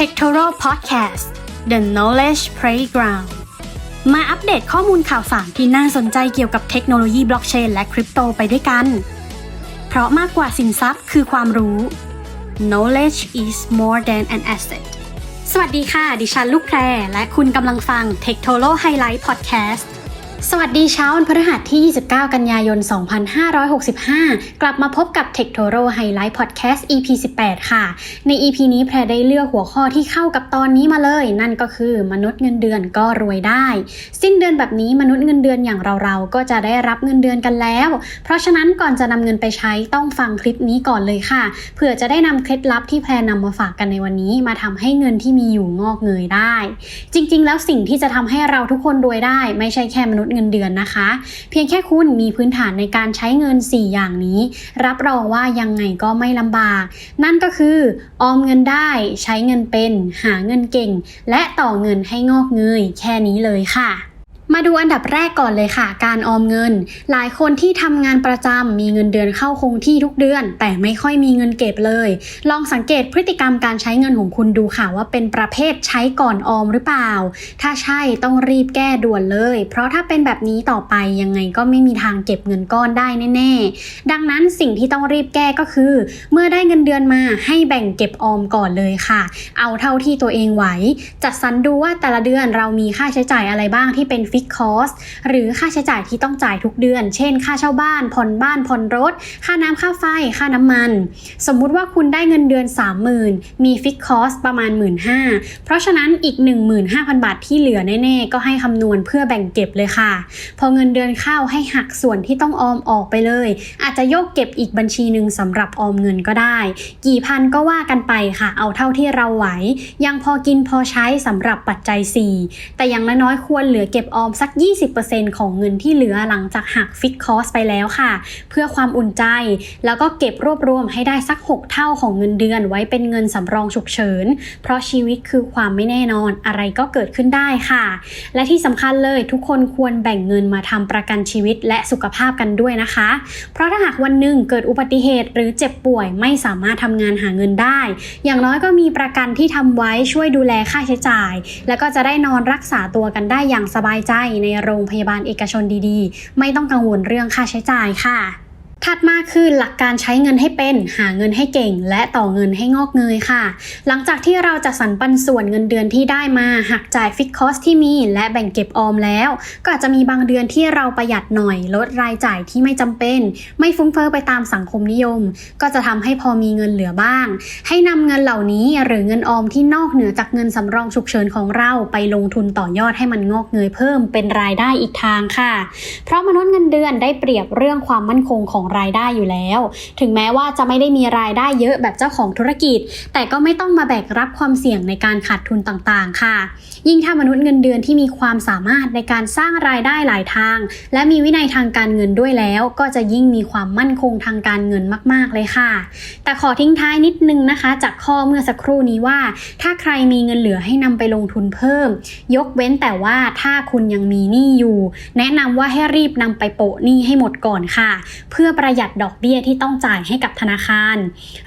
t e c h t o r o Podcast The Knowledge Playground มาอัปเดตข้อมูลข่าวสารที่น่าสนใจเกี่ยวกับเทคโนโลยีบล็อกเชนและคริปโตไปด้วยกัน เพราะมากกว่าสินทรัพย์คือความรู้ Knowledge is more than an asset สวัสดีค่ะ ดิฉันลูกแพร และคุณกำลังฟัง t e c h t o r o Highlight Podcast สวัสดีเช้าวันพฤหัสที่ 29 กันยายน 2565 กลับมาพบกับ t e c h t o r o Highlight Podcast EP 18 ค่ะ ใน EP นี้แพรได้เลือกหัวข้อที่เข้ากับตอนนี้มาเลย นั่นก็คือมนุษย์เงินเดือนก็รวยได้ สิ้นเดือนแบบนี้มนุษย์เงินเดือนอย่างเราๆ ก็จะได้รับเงินเดือนกันแล้ว เพราะฉะนั้นก่อนจะนำเงินไปใช้ต้องฟังคลิปนี้ก่อนเลยค่ะ เผื่อจะได้นำเคล็ดลับที่แพรนำมาฝากกันในวันนี้ มาทำให้เงินที่มีอยู่งอกเงยได้ จริง ๆ แล้วสิ่งที่จะทำให้เราทุกคนรวยได้ ไม่ใช่แค่มนุษย์เงินเดือนนะคะ เพียงแค่คุณมีพื้นฐานในการใช้เงิน 4 อย่างนี้ รับรองว่ายังไงก็ไม่ลำบาก นั่นก็คือออมเงินได้ใช้เงินเป็น หาเงินเก่ง และต่อเงินให้งอกเงยแค่นี้เลยค่ะ มาดูอันดับแรกก่อนเลยค่ะ การออมเงิน หลายคนที่ทำงานประจำมีเงินเดือนเข้าคงที่ทุกเดือน แต่ไม่ค่อยมีเงินเก็บเลย ลองสังเกตพฤติกรรมการใช้เงินของคุณดูค่ะว่าเป็นประเภทใช้ก่อนออมหรือเปล่า ถ้าใช่ต้องรีบแก้ด่วนเลย เพราะถ้าเป็นแบบนี้ต่อไปยังไงก็ไม่มีทางเก็บเงินก้อนได้แน่ๆ ดังนั้นสิ่งที่ต้องรีบแก้ก็คือ เมื่อได้เงินเดือนมาให้แบ่งเก็บออมก่อนเลยค่ะ เอาเท่าที่ตัวเองไหวจัดสรรดูว่าแต่ละเดือนเรามีค่าใช้จ่ายอะไรบ้างที่เป็นฟิกคอสหรือค่าใช้จ่ายที่ต้องจ่ายทุกเดือน เช่น ค่าเช่าบ้าน ผ่อนบ้าน ผ่อนรถ ค่าน้ำค่าไฟ ค่าน้ำมัน สมมุติว่าคุณได้เงินเดือน 30,000 มีฟิกคอสประมาณ 15,000เพราะฉะนั้นอีก 15,000 บาทที่เหลือแน่ๆ ก็ให้คำนวณเพื่อแบ่งเก็บเลยค่ะ พอเงินเดือนเข้าให้หักส่วนที่ต้องออมออกไปเลย อาจจะโยกเก็บอีกบัญชีหนึ่งสำหรับออมเงินก็ได้ กี่พันก็ว่ากันไปค่ะ เอาเท่าที่เราไหว ยังพอกินพอใช้สำหรับปัจจัย 4 แต่อย่างน้อยๆควรเหลือเก็บออมสัก 20%ของเงินที่เหลือหลังจากหักฟิกคอสไปแล้วค่ะ เพื่อความอุ่นใจ แล้วก็เก็บรวบรวมให้ได้สัก 6 เท่าของเงินเดือนไว้เป็นเงินสำรองฉุกเฉิน เพราะชีวิตคือความไม่แน่นอนอะไรก็เกิดขึ้นได้ค่ะ และที่สำคัญเลยทุกคนควรแบ่งเงินมาทำประกันชีวิตและสุขภาพกันด้วยนะคะ เพราะถ้าหากวันหนึ่งเกิดอุบัติเหตุหรือเจ็บป่วยไม่สามารถทำงานหาเงินได้ อย่างน้อยก็มีประกันที่ทำไว้ช่วยดูแลค่าใช้จ่าย แล้วก็จะได้นอนรักษาตัวกันได้อย่างสบายใจในโรงพยาบาลเอกชนดีๆ ไม่ต้องกังวลเรื่องค่าใช้จ่ายค่ะ ถัดมาคือหลักการใช้เงินให้เป็น หาเงินให้เก่ง และต่อเงินให้งอกเงยค่ะ หลังจากที่เราจะสรรปันส่วนเงินเดือนที่ได้มาหักจ่ายฟิกคอสที่มี และแบ่งเก็บออมแล้ว ก็อาจจะมีบางเดือนที่เราประหยัดหน่อย ลดรายจ่ายที่ไม่จำเป็น ไม่ฟุ้งเฟ้อไปตามสังคมนิยม ก็จะทำให้พอมีเงินเหลือบ้าง ให้นำเงินเหล่านี้หรือเงินออมที่นอกเหนือจากเงินสำรองฉุกเฉินของเราไปลงทุนต่อยอดให้มันงอกเงยเพิ่มเป็นรายได้อีกทางค่ะ เพราะมนุษย์เงินเดือนได้เปรียบเรื่องความมั่นคงของรายได้อยู่แล้ว ถึงแม้ว่าจะไม่ได้มีรายได้เยอะแบบเจ้าของธุรกิจ แต่ก็ไม่ต้องมาแบกรับความเสี่ยงในการขาดทุนต่างๆ ค่ะ ยิ่งถ้ามนุษย์เงินเดือนที่มีความสามารถในการสร้างรายได้หลายทาง และมีวินัยทางการเงินด้วยแล้ว ก็จะยิ่งมีความมั่นคงทางการเงินมาก ๆ เลยค่ะ แต่ขอทิ้งท้ายนิดนึงนะคะ จากข้อเมื่อสักครู่นี้ว่า ถ้าใครมีเงินเหลือให้นำไปลงทุนเพิ่ม ยกเว้นแต่ว่าถ้าคุณยังมีหนี้อยู่ แนะนำว่าให้รีบนำไปโปะหนี้ให้หมดก่อนค่ะ เพื่อประประหยัดดอกเบี้ยที่ต้องจ่ายให้กับธนาคาร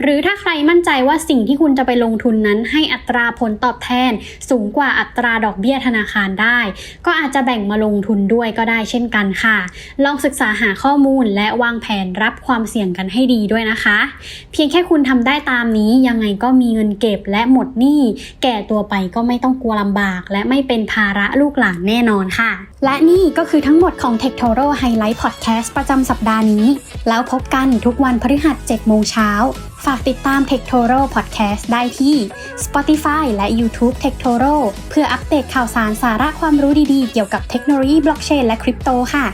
หรือถ้าใครมั่นใจว่าสิ่งที่คุณจะไปลงทุนนั้น ให้อัตราผลตอบแทน สูงกว่าอัตราดอกเบี้ยธนาคารได้ ก็อาจจะแบ่งมาลงทุนด้วยก็ได้เช่นกันค่ะ ลองศึกษาหาข้อมูลและวางแผนรับความเสี่ยงกันให้ดีด้วยนะคะ เพียงแค่คุณทำได้ตามนี้ยังไงก็มีเงินเก็บและหมดหนี้แก่ตัวไปก็ไม่ต้องกลัวลำบาก และไม่เป็นภาระลูกหลานแน่นอนค่ะ และนี่ก็คือทั้งหมดของ t e c h t o r o Highlight Podcast ประจำสัปดาห์นี้แล้วพบกันทุกวันพฤหัส7โมงเช้า ฝากติดตาม t e c h t o r o Podcast ได้ที่ Spotify และ YouTube t e c h t o r o เพื่ออัปเดตข่าวสารสาระความรู้ดีๆ เกี่ยวกับเทคโนโลยีบล็อกเชนและคริปโตค่ะ